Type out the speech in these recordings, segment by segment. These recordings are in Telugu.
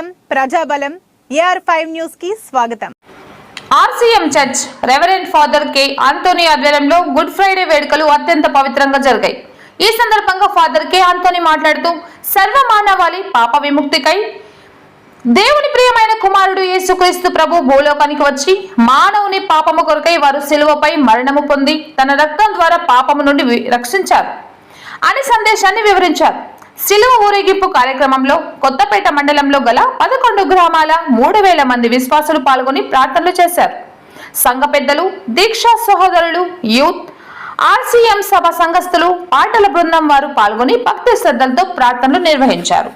ప్రజాబలం ప్రజాబలం. ఏఆర్ ఫైవ్ న్యూస్కి స్వాగతం. RCM church reverend father K Antony ఆధ్వర్యంలో గుడ్ ఫ్రైడే వేడుకలు అత్యంత పవిత్రంగా జరిగాయి. ఈ సందర్భంగా ఫాదర్ కె ఆంటోనీ మాట్లాడుతూ సర్వ మానవాళి పాప విముక్తికై దేవుని ప్రియమైన కుమారుడు యేసుక్రీస్తు ప్రభు భూలోకానికి వచ్చి మానవుని పాపము కొరకై వారు శిలువపై మరణము పొంది తన రక్తం ద్వారా పాపము నుండి రక్షించారు. అని సందేశాన్ని వివరించారు. శిలువ ఊరేగింపు కార్యక్రమంలో కొత్తపేట మండలంలో గల పదకొండు గ్రామాల మూడు వేల మంది విశ్వాసులు పాల్గొని ప్రార్థనలు చేశారు. సంఘ పెద్దలు దీక్షా సహోదరులు యూత్ ఆర్సీఎం సభ సంఘస్థులు పాటల బృందం వారు పాల్గొని భక్తి శ్రద్ధలతో ప్రార్థనలు నిర్వహించారు.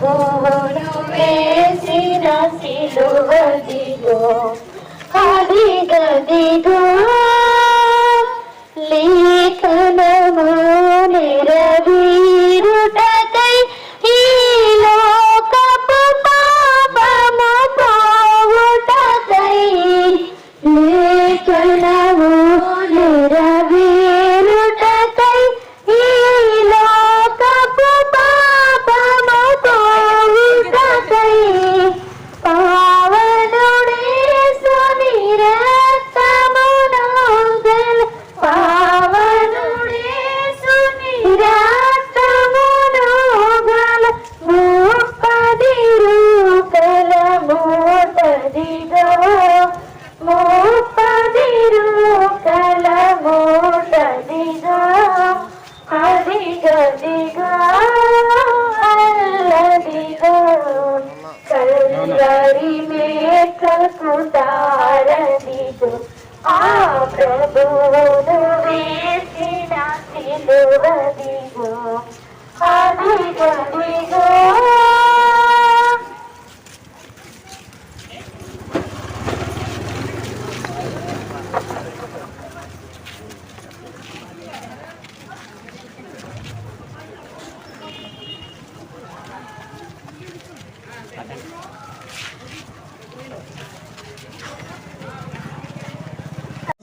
ప్రభువును వేసిన శిలువ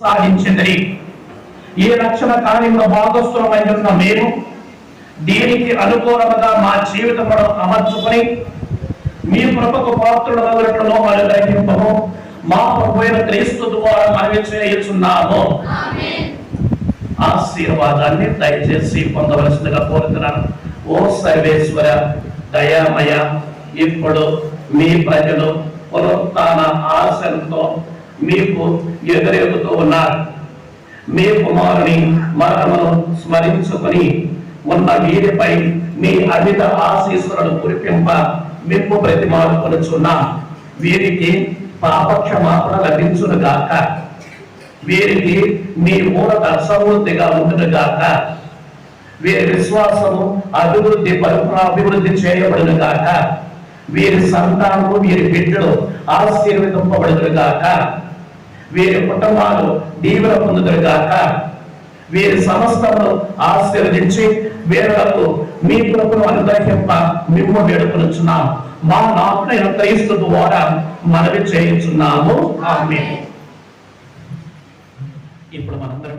సాధించింది. ఈ రక్షణ కార్యంలో భాగస్వామైన ఉన్న మేము దీనికి అనుకూలముగా మా జీవితమును అమర్చుకొని మీ కృపకు పాత్రుడు వదలటను అనుగ్రహింపము మా ప్రభువైన క్రీస్తు ద్వారా మనవి చేయుచున్నాము. ఆశీర్వాదాన్ని దయచేసి పొందవలసిందిగా కోరుతున్నాను. ఓ సర్వేశ్వర దయామయ ఇప్పుడు మీ ప్రజలు పునరుత్న ఆశలతో మీకు ఎదురెగుతూ ఉన్నారు. మీ కుమారుని మరణమును స్మరించుకొని ఉన్న వీరిపై మీ అమిత ఆశీస్సులను కురిపింప మిప్పు ప్రతిమాలుకొనుచున్నా వీరికి పాపక్షమాపణ లభించును గాక. వీరికి మీ మూల సమృద్ధిగా ఉండును గాక. వీరి విశ్వాసము అభివృద్ధి అభివృద్ధి చేయబడును గాక. వీరి సంతానము వీరి బిడ్డలు ఆశీర్వదింపబడును గాక. వీరి కుటుంబాలు దీవెన పొందుదురు గాక. వీరి సమస్తను ఆశీర్వదించి వీరులకు మీ కృపను అనుగ్రహింప మిమ్ము వేడుకొనుచున్నాం. మా నాకునైన క్రీస్తు ద్వారా మనవి చేయించున్నాము. ఆమె ఇప్పుడు మనందరం